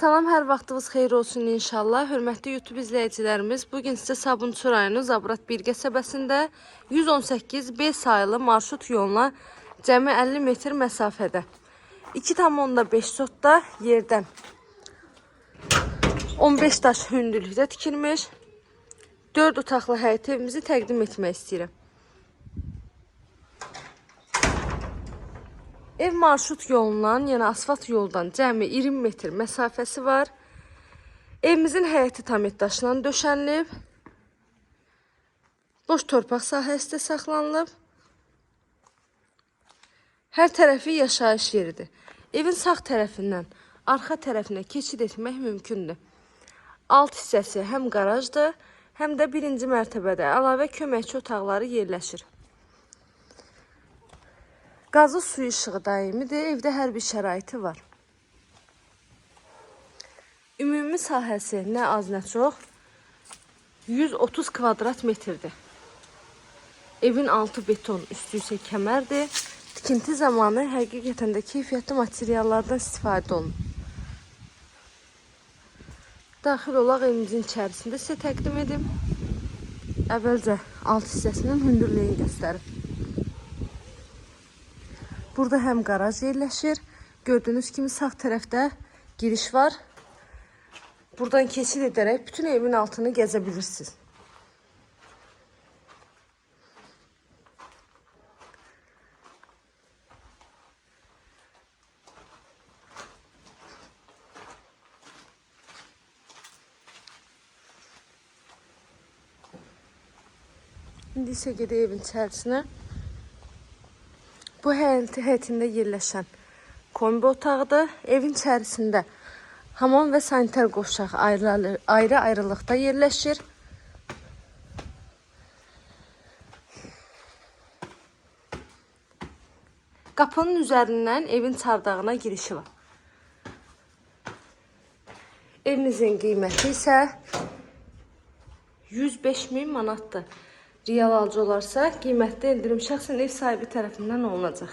Salam, hər vaxtınız xeyir olsun inşallah. Hörmətli YouTube izləyicilərimiz, bu gün sizə Sabunçu rayonu Zabrat 1 qəsəbəsində 118 B sayılı marşrut yoluna cəmi 50 metr məsafədə 2,5 sotda yerdən 15 daş hündürlükdə tikilmiş 4 otaqlı həyət evimizi təqdim etmək istəyirəm. Ev marşrut yolundan, yəni asfalt yoldan cəmi 20 metr məsafəsi var. Evimizin həyəti tamit daşla döşənilib. Boş torpaq sahəsi də saxlanılıb. Hər tərəfi yaşayış yeridir. Evin sağ tərəfindən arxa tərəfinə keçid etmək mümkündür. Alt hissəsi həm qarajdır, həm də birinci mərtəbədə əlavə köməkçi otaqları yerləşir. Qazı suyu işığı daimidir. Evdə hər bir şəraiti var. Ümumi sahəsi nə az nə çox 130 kvadrat metrdir. Evin altı beton, üstü isə kəmərdir. Tikinti zamanı həqiqətən də keyfiyyətli materiallardan istifadə olunur. Daxil olaq evimizin içərisində sizə təqdim edim. Əvvəlcə alt hissəsinin hündürlüyünü göstərim. Burada həm qaraj yerləşir. Gördüyünüz kimi sağ tərəfdə giriş var. Buradan keçid edərək bütün evin altını gəzə bilirsiniz. İndi isə gedək evin içərisinə. Bu həyət həyətində yerləşən kombi otağıdır. Evin içərisində hamam və sanitar qovşaq ayrı ayrı yerləşir. Qapının üzərindən evin çardağına girişi var. Evimizin qiyməti isə 105 min manatdır. Real alıcı olarsa qiymətdə endirim şəxsən ev sahibi tərəfindən olunacaq.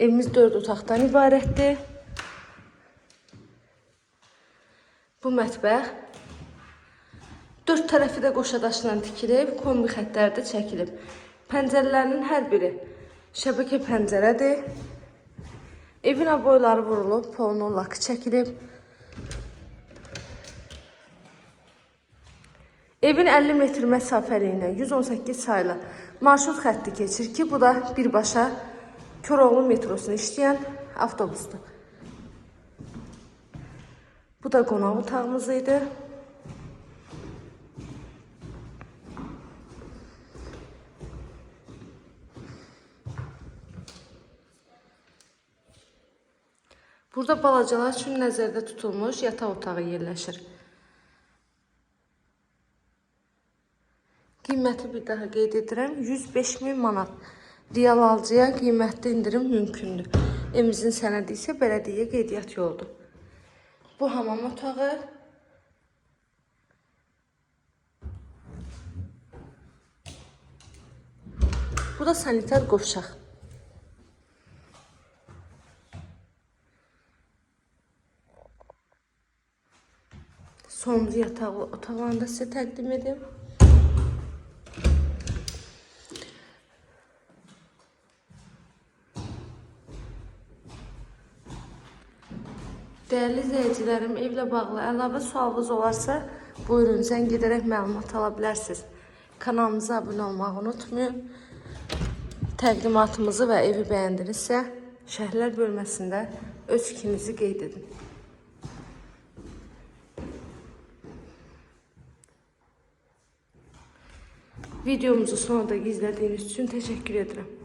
Evimiz 4 otaqdan ibarətdir. Bu mətbəx 4 tərəfi də qoşa daşla tikilib, kombi xəttləri də çəkilib. Pəncərələrinin hər biri şəbəkə pəncərədir. Evin aboyları vurulub, polunun lakı çəkilib. Evin 50 metr məsafəliyinə 118 saylı marşrut xətti keçir ki, bu da birbaşa Köroğlu metrosunu işləyən avtobusdur. Bu da qonaq otağımız. Burada balacalar üçün nəzərdə tutulmuş yataq otağı yerləşir. Qiyməti bir daha qeyd edirəm. 105 min manat. Real alıcıya qiymətli indirim mümkündür. Evimizin sənədi isə bələdiyyə qeydiyyat yoludur. Bu hamam otağı. Bu da sanitar qovşaq. Sonuncu yataq otağını da sizə təqdim edim. Değerli izləyicilərim, evlə bağlı əlavə sualınız olarsa, buyurun zəng edərək məlumat ala. Kanalımıza abunə olmağı unutmayın. Təqdimatımızı və evi bəyəndinizsə, şərhlər bölməsində öz fikrinizi qeyd edin. Videomuzu sonunda izlədiyiniz üçün təşəkkür edirəm.